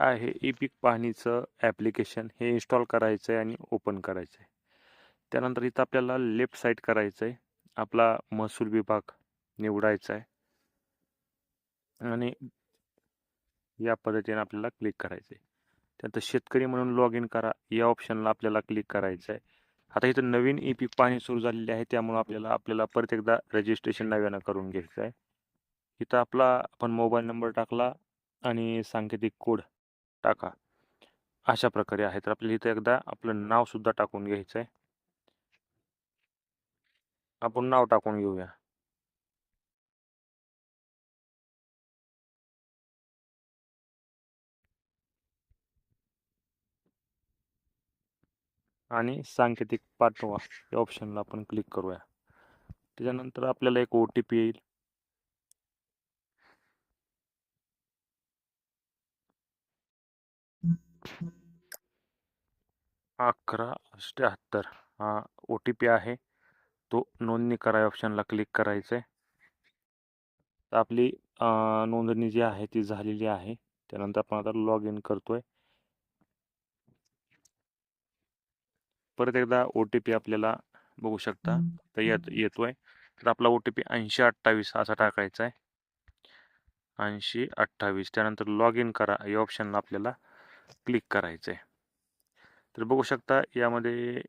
आहे. ई पीक पाहणीचं ॲप्लिकेशन हे इन्स्टॉल करायचं आहे आणि ओपन करायचं आहे त्यानंतर इथं आपल्याला लेफ्ट साईड करायचं आहे आपला महसूल विभाग निवडायचा आहे आणि या पद्धतीने आपल्याला क्लिक करायचं आहे त्यानंतर शेतकरी म्हणून लॉग इन करा. या ऑप्शनला आपल्याला क्लिक करायचं आहे आता इथं नवीन ई पीक पाहणी सुरू झालेली आहे. त्यामुळं आपल्याला आपल्याला परत एकदा रजिस्ट्रेशन नव्यानं करून घ्यायचं आहे इथं आपला आपण मोबाईल नंबर टाकला आणि सांकेतिक कोड टाका. अशा प्रकारे आहे. तर आपल्याला इथं एकदा आपलं नाव सुद्धा टाकून घ्यायचं आहे आपण नाव टाकून घेऊया. आणि सांकेतिक पाठवा. या ऑप्शनला आपण क्लिक करूया. त्याच्यानंतर आपल्याला एक ओ टी पी येईल. अकरा अष्ट्याहत्तर हा ओ टी पी आहे. तो नोंदणी करा या ऑप्शनला क्लिक करायचं आहे तर आपली नोंदणी जी आहे ती झालेली आहे. त्यानंतर आपण आता लॉग इन करतोय. परत एकदा ओ टी पी आपल्याला बघू शकता. तर येत येतोय. तर आपला ओ टी पी ऐंशी अठ्ठावीस असा टाकायचा आहे ऐंशी अठ्ठावीस. त्यानंतर लॉग इन करा. या ऑप्शनला आपल्याला क्लिक करायचं आहे तर बघू शकता यामध्ये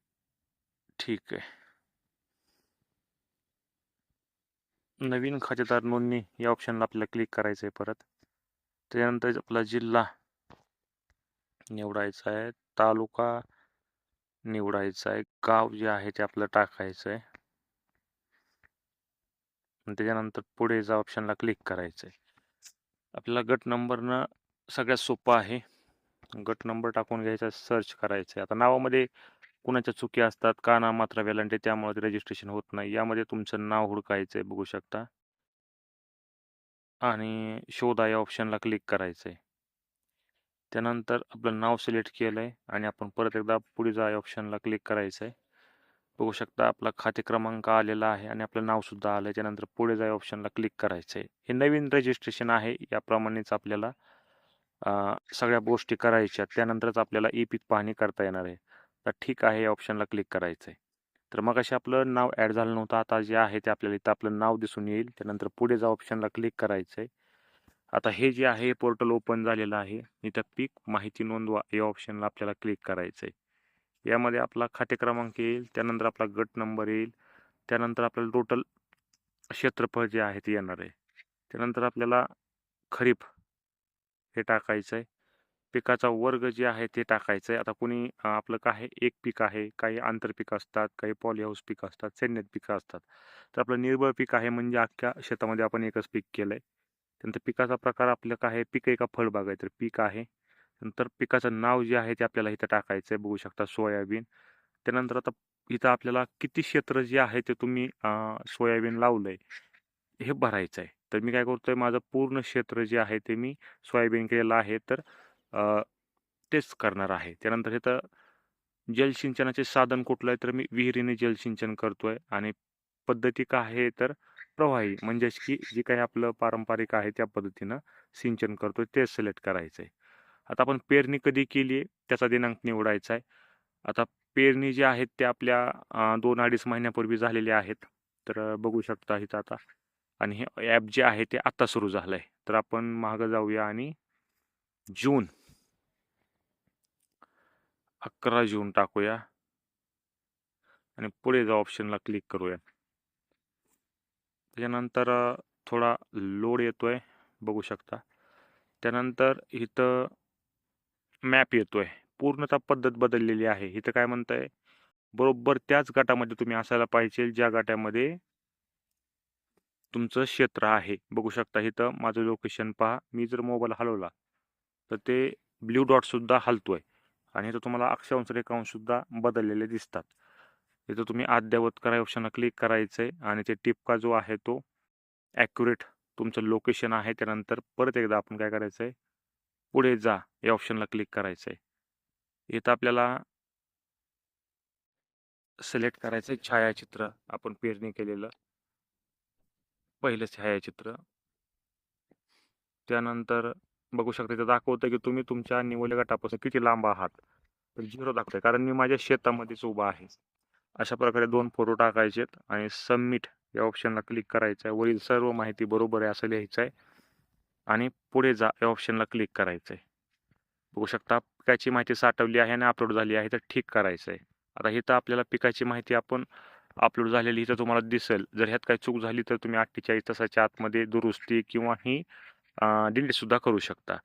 ठीक आहे. नवीन खातेदार नोंदणी या ऑप्शनला आपल्याला क्लिक करायचं आहे परत. त्यानंतर आपला जिल्हा निवडायचा आहे तालुका निवडायचा आहे गाव जे आहे ते आपलं टाकायचं आहे त्याच्यानंतर पुढे जा ऑप्शनला क्लिक करायचं आहे आपल्याला गट नंबरनं सगळ्यात सोपं आहे. गट नंबर टाकून घ्यायचा सर्च करायचं आहे आता नावामध्ये कुणाच्या चुकी असतात का नाम मात्र वेलांटे त्यामुळे रजिस्ट्रेशन होत नाही. यामध्ये तुमचं नाव हुडकायचं आहे बघू शकता. आणि शोधा या ऑप्शनला क्लिक करायचं आहे त्यानंतर आपलं नाव सिलेक्ट केलं आहे आणि आपण परत एकदा पुढे जा या ऑप्शनला क्लिक करायचं आहे बघू शकता आपला खाते क्रमांक आलेला आहे आणि आपलं नावसुद्धा आलं आहे त्यानंतर पुढे जा या ऑप्शनला क्लिक करायचं आहे हे नवीन रजिस्ट्रेशन आहे याप्रमाणेच आपल्याला सगळ्या गोष्टी करायच्या त्यानंतरच आपल्याला ई पीक पाहणी करता येणार आहे. तर ठीक आहे या ऑप्शनला क्लिक करायचं आहे. तर मग असे आपलं नाव ॲड झालं नव्हतं आता जे आहे ते आपल्याला इथं आपलं नाव दिसून येईल. त्यानंतर पुढे जा ऑप्शनला क्लिक करायचं आहे. आता हे जे आहे पोर्टल ओपन झालेलं आहे. इथं पीक माहिती नोंदवा या ऑप्शनला आपल्याला क्लिक करायचं आहे. यामध्ये आपला खाते क्रमांक येईल त्यानंतर आपला गट नंबर येईल त्यानंतर आपल्याला टोटल क्षेत्रफळ जे आहे ते येणार आहे. त्यानंतर आपल्याला खरीप हे टाकायचं आहे पिकाचा वर्ग जे आहे ते टाकायचं आहे आता कुणी आपलं काय आहे एक पीक आहे काही आंतरपीक असतात काही पॉलीहाऊस पीक असतात सैन्यात पिकं असतात. तर आपलं निर्बळ पीक आहे म्हणजे अख्ख्या शेतामध्ये आपण एकच पीक केलं आहे त्यानंतर पिकाचा प्रकार आपलं काय आहे पीक आहे का फळबाग आहे तर पीक आहे. नंतर पिकाचं नाव जे आहे ते आपल्याला इथं टाकायचं आहे बघू शकता सोयाबीन. त्यानंतर आता इथं आपल्याला किती क्षेत्र जे आहे ते तुम्ही सोयाबीन लावलं आहे हे भरायचं आहे तर मी काय करतोय माझं पूर्ण क्षेत्र जे आहे ते मी सोयाबीन केलेलं आहे तर तेच करणार आहे. त्यानंतर इथं जलसिंचनाचे साधन कुठलं आहे तर मी विहिरीने जलसिंचन करतोय आणि पद्धती काय आहे तर प्रवाही म्हणजेच की जे काही आपलं पारंपरिक आहे त्या पद्धतीनं सिंचन करतोय ते सिलेक्ट करायचं आहे आता आपण पेरणी कधी केली आहे त्याचा दिनांक निवडायचा आहे. आता पेरणी जे आहेत ते आपल्या दोन अडीच महिन्यापूर्वी झालेल्या आहेत. तर बघू शकता इथं आता आणि हे ॲप जे आहे ते आत्ता सुरू झालं आहे तर आपण मागं जाऊया आणि जून अकरा जून टाकूया. आणि पुढे जाऊ ऑप्शनला क्लिक करूया. त्याच्यानंतर थोडा लोड येतोय बघू शकता. त्यानंतर इथं मॅप येतोय. पूर्णतः पद्धत बदललेली आहे. इथं काय म्हणत आहे बरोबर त्याच गटामध्ये तुम्ही असायला पाहिजे ज्या गटामध्ये तुमचं क्षेत्र आहे. बघू शकता इथं माझं लोकेशन पहा. मी जर मोबाईल हलवला तर ते ब्ल्यू डॉटसुद्धा हलतो आहे आणि इथं तुम्हाला अक्षांश रेखांशसुद्धा बदललेले दिसतात. इथं तुम्ही अद्ययावत करा ऑप्शनला क्लिक करायचं आहे आणि ते टिपका जो आहे तो ॲक्युरेट तुमचं लोकेशन आहे. त्यानंतर परत एकदा आपण काय करायचं आहे पुढे जा या ऑप्शनला क्लिक करायचं आहे इथं आपल्याला सिलेक्ट करायचं आहे छायाचित्र. आपण पेरणी केलेलं. पहिलं छायाचित्र त्यानंतर बघू शकता ते दाखवतं की तुम्ही तुमच्या निवडल्या गटापासून किती लांब आहात. तर झिरो दाखवतंय कारण मी माझ्या शेतामध्येच उभा आहे. अशा प्रकारे दोन फोटो टाकायचेत आणि सबमिट या ऑप्शनला क्लिक करायचं आहे. वरील सर्व माहिती बरोबर आहे असं लिहायचं आहे आणि पुढे जा या ऑप्शनला क्लिक करायचं आहे बघू शकता पिकाची माहिती साठवली आहे आणि अपलोड झाली आहे तर ठीक करायचं आहे आता इथं आपल्याला पिकाची माहिती आपण अपलोड झालेली इथं तुम्हाला दिसेल. जर ह्यात काही चूक झाली तर तुम्ही अठ्ठेचाळीस तासाच्या आतमध्ये दुरुस्ती किंवा ही डिलीटसुद्धा करू शकता.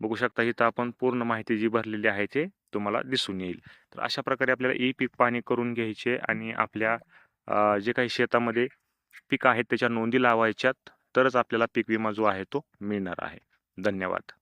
बघू शकता इथं आपण पूर्ण माहिती जी भरलेली आहे ते तुम्हाला दिसून येईल. तर अशा प्रकारे आपल्याला ई पीक पाहणी करून घ्यायचे आणि आपल्या जे काही शेतामध्ये पीक आहेत त्याच्या नोंदी लावायच्यात तरच आपल्याला पीक विमा जो आहे तो मिळणार आहे. धन्यवाद.